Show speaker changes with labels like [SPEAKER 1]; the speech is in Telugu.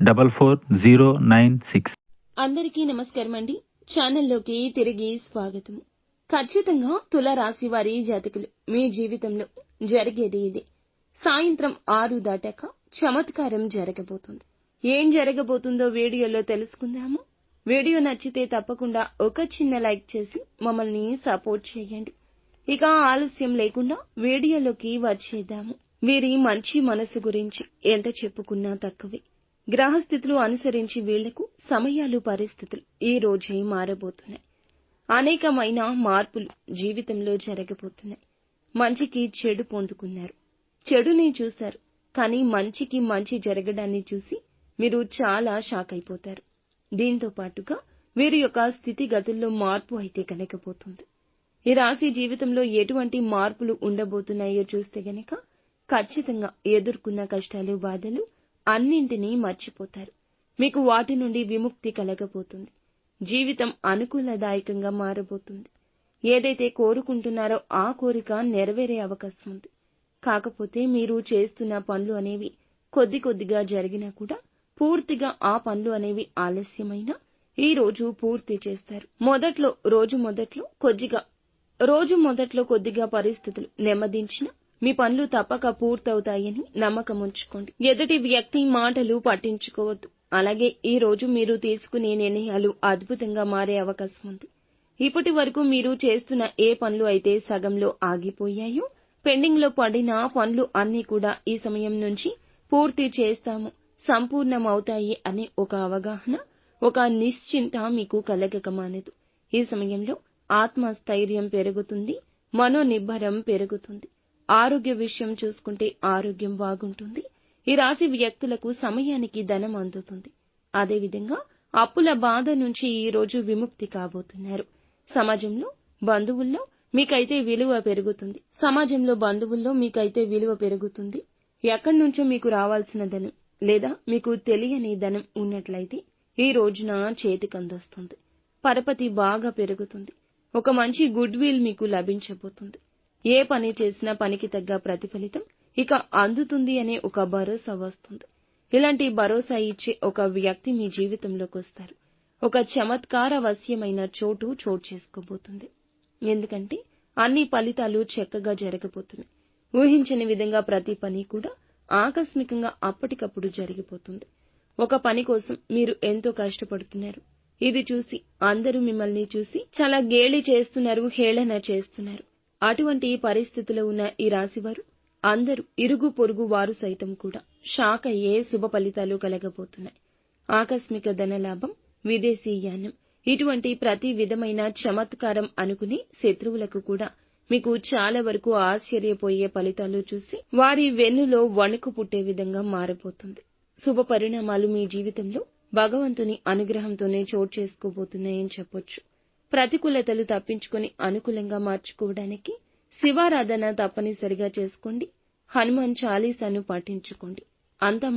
[SPEAKER 1] double four zero nine six.
[SPEAKER 2] అందరికీ నమస్కారం అండి. ఛానల్లోకి తిరిగి స్వాగతం. ఖచ్చితంగా తులరాశి వారి జాతకులు మీ జీవితంలో జరిగేది ఇది. సాయంత్రం ఆరు దాటాక చమత్కారం జరగబోతుంది. ఏం జరగబోతుందో వీడియోలో తెలుసుకుందాము. వీడియో నచ్చితే తప్పకుండా ఒక చిన్న లైక్ చేసి మమ్మల్ని సపోర్ట్ చేయండి. ఇక ఆలస్యం లేకుండా వీడియోలోకి వచ్చేద్దాము. వీరి మంచి మనసు గురించి ఎంత చెప్పుకున్నా తక్కువే. గ్రహస్థితులు అనుసరించి వీళ్ళకు సమయాలు పరిస్థితులు ఈ రోజే మారబోతున్నాయి. అనేకమైన మార్పులు జీవితంలో జరగబోతున్నాయి. మంచికి చెడు పొందుకున్నారు. చెడుని చూశారు కానీ మంచికి మంచి జరగడాన్ని చూసి మీరు చాలా షాక్ అయిపోతారు. దీంతో పాటుగా వీరి యొక్క స్థితిగతుల్లో మార్పు అయితే కలగబోతుంది. ఈ రాశి జీవితంలో ఎటువంటి మార్పులు ఉండబోతున్నాయో చూస్తే గనక ఖచ్చితంగా ఎదుర్కొన్న కష్టాలు బాధలు అన్నింటినీ మర్చిపోతారు. మీకు వాటి నుండి విముక్తి కలగబోతుంది. జీవితం అనుకూలదాయకంగా మారబోతుంది. ఏదైతే కోరుకుంటున్నారో ఆ కోరిక నెరవేరే అవకాశం ఉంది. కాకపోతే మీరు చేస్తున్న పనులు అనేవి కొద్ది కొద్దిగా జరిగినా కూడా పూర్తిగా ఆ పనులు అనేవి ఆలస్యమైనా ఈ రోజు పూర్తి చేస్తారు. మొదట్లో రోజు మొదట్లో కొద్దిగా రోజు మొదట్లో కొద్దిగా పరిస్థితులు నెమ్మదించిన మీ పనులు తప్పక పూర్తవుతాయని నమ్మకం ఉంచుకోండి. ఎదుటి వ్యక్తి మాటలు పట్టించుకోవద్దు. అలాగే ఈ రోజు మీరు తీసుకునే నిర్ణయాలు అద్భుతంగా మారే అవకాశం ఉంది. ఇప్పటి వరకు మీరు చేస్తున్న ఏ పనులు అయితే సగంలో ఆగిపోయాయో పెండింగ్లో పడిన పనులు అన్నీ కూడా ఈ సమయం నుంచి పూర్తి చేస్తాము. సంపూర్ణమవుతాయి అనే ఒక అవగాహన ఒక నిశ్చింత మీకు కలగక మానదు. ఈ సమయంలో ఆత్మస్థైర్యం పెరుగుతుంది మనోనిబ్బరం పెరుగుతుంది. ఆరోగ్య విషయం చూసుకుంటే ఆరోగ్యం బాగుంటుంది. ఈ రాశి వ్యక్తులకు సమయానికి ధనం అందుతుంది. అదేవిధంగా అప్పుల బాధ నుంచి ఈ రోజు విముక్తి కాబోతున్నారు. సమాజంలో బంధువుల్లో మీకైతే విలువ పెరుగుతుంది. సమాజంలో బంధువుల్లో మీకైతే విలువ పెరుగుతుంది. ఎక్కడి నుంచో మీకు రావాల్సిన ధనం లేదా మీకు తెలియని ధనం ఉన్నట్లయితే ఈ రోజున చేతికందొస్తుంది పరపతి బాగా పెరుగుతుంది. ఒక మంచి గుడ్ విల్ మీకు లభించబోతుంది. ఏ పని చేసినా పనికి తగ్గ ప్రతిఫలితం ఇక అందుతుంది అనే ఒక భరోసా వస్తుంది. ఇలాంటి భరోసా ఇచ్చే ఒక వ్యక్తి మీ జీవితంలోకి వస్తారు. ఒక చమత్కార వశ్యమైన చోటు చోటు చేసుకోబోతుంది. ఎందుకంటే అన్ని ఫలితాలు చక్కగా జరగబోతున్నాయి. ఊహించని విధంగా ప్రతి పని కూడా ఆకస్మికంగా అప్పటికప్పుడు జరిగిపోతుంది. ఒక పని కోసం మీరు ఎంతో కష్టపడుతున్నారు. ఇది చూసి అందరూ మిమ్మల్ని చూసి చాలా గేలి చేస్తున్నారు హేళన చేస్తున్నారు. అటువంటి పరిస్థితిలో ఉన్న ఈ రాశివారు అందరూ ఇరుగు పొరుగు వారు సైతం కూడా షాక్ అయ్యే శుభ ఫలితాలు కలగబోతున్నాయి. ఆకస్మిక ధనలాభం విదేశీయానం ఇటువంటి ప్రతి విధమైన చమత్కారం అనుకుని శత్రువులకు కూడా మీకు చాలా వరకు ఆశ్చర్యపోయే ఫలితాలు చూసి వారి వెన్నులో వణుకు పుట్టే విధంగా మారిపోతుంది శుభ పరిణామాలు మీ జీవితంలో భగవంతుని అనుగ్రహంతోనే చోటు చేసుకోబోతున్నాయని చెప్పొచ్చు. ప్రతికూలతలు తప్పించుకొని అనుకూలంగా మార్చుకోవడానికి శివారాధన తప్పనిసరిగా చేసుకోండి. హనుమాన్ చాలీసాను పాటించుకోండి. అంత